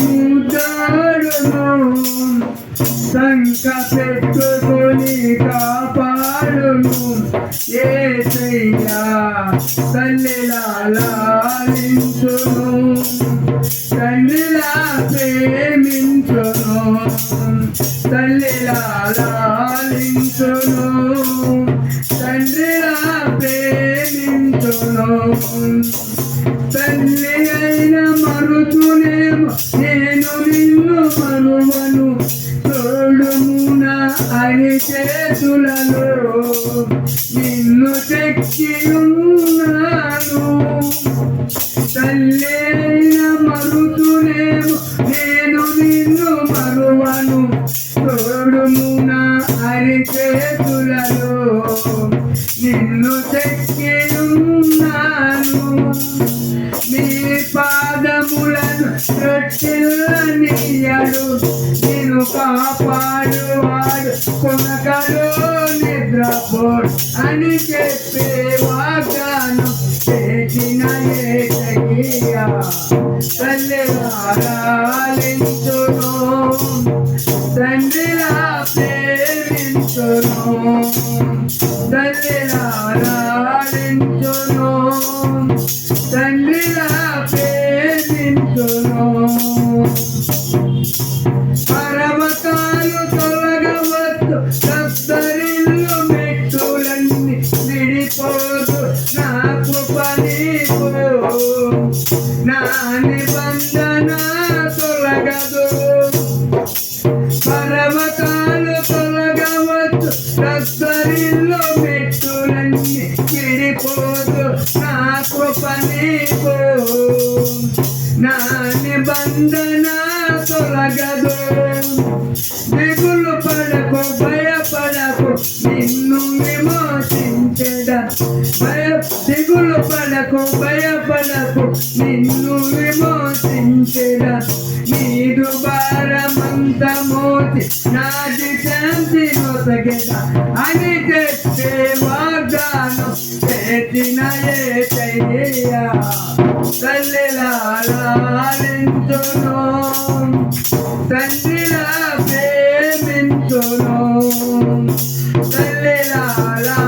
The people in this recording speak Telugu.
ముద్దాడును పెట్టుకొని కాపాడును ఏసయ్యా తల్లిలా తండ్రిలా ప్రేమించును తల్లిలా లాలించును తండ్రిలా తల్లి అయిన మరుచునేమో నేను నిన్ను మనువను తోడుమున అని చేతులలో నిన్ను చెక్కి ఉన్నాను చేతులలో నిన్ను చెక్కి నీ పాదములను రొట్టెల్లనీయడు నిన్ను కాపాడువాడు కొనకలో నిద్రపోడు అని చెప్పే వాగ్దానం చేసిన ఏ తల్లి రాలించును తండ్రిలా ప్రేమించును. పర్వతాలు తొలగవద్దు కత్తరిల్లు మెట్టులన్నీ విడిపోదు. నాకు పనిపో నా నిబంధన తొలగదు. మెట్టులన్నీ విడిపోదు. నాకు. పనిపో నా నిబంధన తొలగదు. నన్ను విమోచించిన నీడు భారమంత మోచి నాది శాంతి మొసగిన అని తెచ్చే మార్గాను తెచ్చిన ఏ చెయ్య తల్లిలాలించును తండ్రిలా ప్రేమించును తల్లిలాలించును